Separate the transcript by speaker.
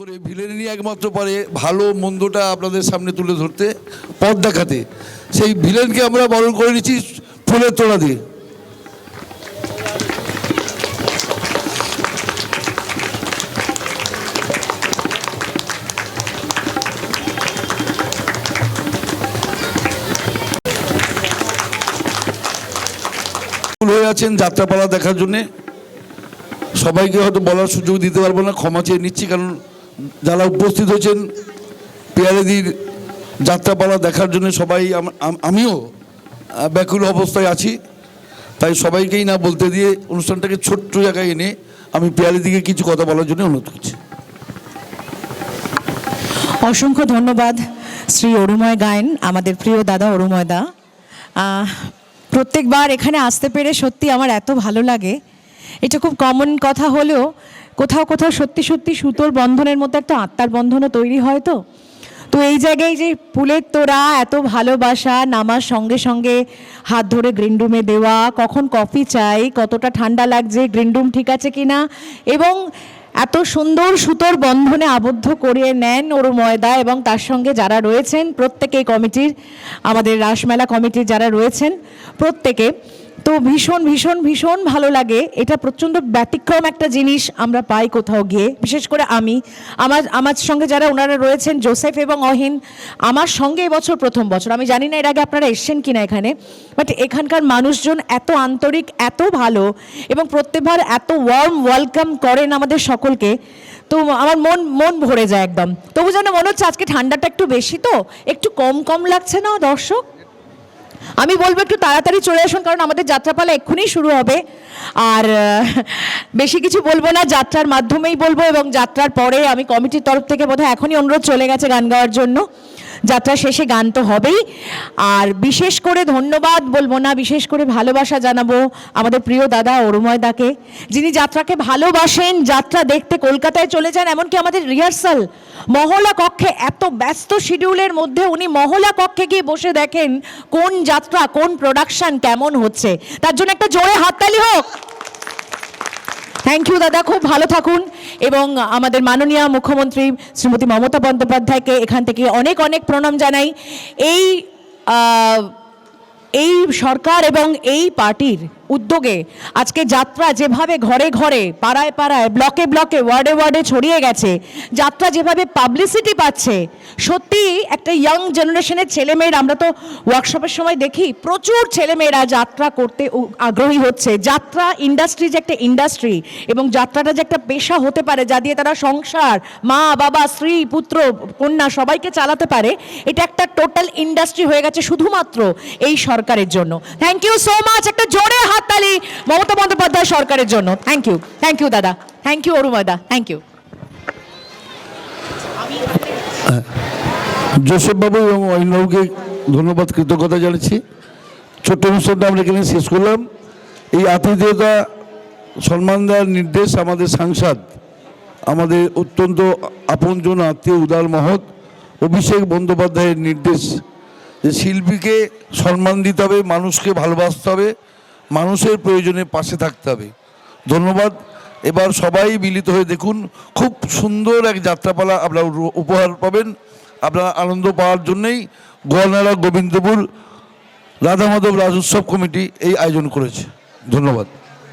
Speaker 1: করে ভিলেনই একমাত্র পারে ভালো মন্দটা আপনাদের সামনে তুলে ধরতে, পথ দেখাতে। সেই ভিলেনকে আমরা বরণ করে নিচ্ছি ফুলের তোড়া দিয়ে। হয়ে আছেন যাত্রাপালা দেখার জন্যে। সবাইকে হয়তো বলার সুযোগ দিতে পারব না, ক্ষমা চেয়ে নিচ্ছি, কারণ যারা উপস্থিত হয়েছেন, পেয়ারেদির যাত্রাপালা দেখার জন্য সবাই আম- আম- আমিও ব্যাকুল অবস্থায় আছি। তাই সবাইকেই না বলতে দিয়ে অনুষ্ঠানটাকে ছোট্ট জায়গায় এনে আমি পেয়ারেদিকে কিছু কথা বলার জন্য অনুরোধ করছি।
Speaker 2: অসংখ্য ধন্যবাদ শ্রী অরুময় গায়েন, আমাদের প্রিয় দাদা অরুময় দা। প্রত্যেকবার এখানে আসতে পেরে সত্যি আমার এত ভালো লাগে। এটা খুব কমন কথা হলেও কোথাও কোথাও সত্যি সত্যি সুতোর বন্ধনের মধ্যে একটা আত্মার বন্ধনও তৈরি হয় তো? তো এই জায়গায় যে ফুলের তোড়া, এত ভালোবাসা, নামার সঙ্গে সঙ্গে হাত ধরে গ্রিন রুমে দেওয়া, কখন কফি চাই, কতটা ঠান্ডা লাগছে গ্রিন রুম ঠিক আছে কি না এবং এত সুন্দর সুতোর বন্ধনে আবদ্ধ করিয়ে নেন ওরু ময়দা এবং তার সঙ্গে যারা রয়েছেন, প্রত্যেকে কমিটির, আমাদের রাসমেলা কমিটির যারা রয়েছেন, প্রত্যেকে তো ভীষণ ভীষণ ভীষণ ভালো লাগে। এটা প্রচণ্ড ব্যতিক্রম একটা জিনিস আমরা পাই কোথাও গিয়ে। বিশেষ করে আমি। আমার আমার সঙ্গে যারা ওনারা রয়েছেন, জোসেফ এবং অহিন, আমার সঙ্গে এবছর প্রথম বছর। আমি জানি না এর আগে আপনারা এসছেন কিনা এখানে বাট এখানকার মানুষজন এত আন্তরিক, এত ভালো, এবং প্রত্যেকবার এত ওয়ার্ম ওয়েলকাম করেন আমাদের সকলকে। তো আমার মন মন ভরে যায় একদম। তবু যেন মনে হচ্ছে আজকে ঠান্ডাটা একটু বেশি তো? একটু কম কম লাগছে না দর্শক? আমি বলব একটু তাড়াতাড়ি চলে আসুন, কারণ আমাদের যাত্রাপালা এক্ষুনি শুরু হবে। আর বেশি কিছু বলব না, যাত্রার মাধ্যমেই বলব এবং যাত্রার পরে আমি কমিটির তরফ থেকে বোধহয় এখনই অনুরোধ চলে গেছে গান গাওয়ার জন্য। যাত্রা শেষে গান তো হবেই। আর বিশেষ করে ধন্যবাদ বলব না, বিশেষ করে ভালোবাসা জানাব আমাদের প্রিয় দাদা অরুময় দাকে, যিনি যাত্রাকে ভালোবাসেন, যাত্রা দেখতে কলকাতায় চলে যান, এমনকি আমাদের রিহার্সাল মহলা কক্ষে এত ব্যস্ত শিডিউলের মধ্যে উনি মহলা কক্ষে গিয়ে বসে দেখেন কোন যাত্রা, কোন প্রোডাকশন কেমন হচ্ছে। তার জন্য একটা জোরে হাততালি হোক। থ্যাংক ইউ দাদা, খুব ভালো থাকুন। এবং আমাদের মাননীয় মুখ্যমন্ত্রী শ্রীমতী মমতা বন্দ্যোপাধ্যায়কে এখান থেকে অনেক অনেক প্রণাম জানাই। এই এই সরকার এবং এই পার্টির উদ্যোগে আজকে যাত্রা যেভাবে ঘরে ঘরে, পাড়ায় পাড়ায় ব্লকে ব্লকে ওয়ার্ডে ওয়ার্ডে ছড়িয়ে গেছে, যাত্রা যেভাবে পাবলিসিটি পাচ্ছে, সত্যি একটা ইয়াং জেনারেশনের ছেলেমেয়েরা, আমরা তো ওয়ার্কশপের সময় দেখি, প্রচুর ছেলেমেয়েরা যাত্রা করতে আগ্রহী হচ্ছে। যাত্রা ইন্ডাস্ট্রি যে একটা ইন্ডাস্ট্রি এবং যাত্রাটা যে একটা পেশা হতে পারে, যা দিয়ে তারা সংসার, মা, বাবা, স্ত্রী, পুত্র, কন্যা সবাইকে চালাতে পারে, এটা একটা টোটাল ইন্ডাস্ট্রি হয়ে গেছে শুধুমাত্র এই সরকারের জন্য। থ্যাংক ইউ সো মাচ একটা জোরে হাততালি মমতা বন্দ্যোপাধ্যায় সরকারের জন্য। থ্যাংক ইউ থ্যাংক ইউ দাদা। থ্যাংক ইউ অরুময়দা থ্যাংক ইউ
Speaker 1: জোসেফবাবু এবং অহিনবাবুকে ধন্যবাদ, কৃতজ্ঞতা জানাচ্ছি। ছোট্ট অনুষ্ঠানটা আমরা এখানে শেষ করলাম। এই আতিথেয়তা, সম্মান দেওয়ার নির্দেশ আমাদের সাংসদ, আমাদের অত্যন্ত আপনজন আত্মীয় উদার মহৎ, অভিষেক বন্দ্যোপাধ্যায়ের নির্দেশ যে শিল্পীকে সম্মান দিতে হবে, মানুষকে ভালোবাসতে হবে। মানুষের প্রয়োজনে পাশে থাকতে হবে। ধন্যবাদ। এবার সবাই মিলিত হয়ে দেখুন, খুব সুন্দর এক যাত্রাপালা আপনারা উপহার পাবেন। আপনারা আনন্দ পাওয়ার জন্যেই গোয়ালনাড়া গোবিন্দপুর রাধামাধব রাজ উৎসব কমিটি এই আয়োজন করেছে। ধন্যবাদ।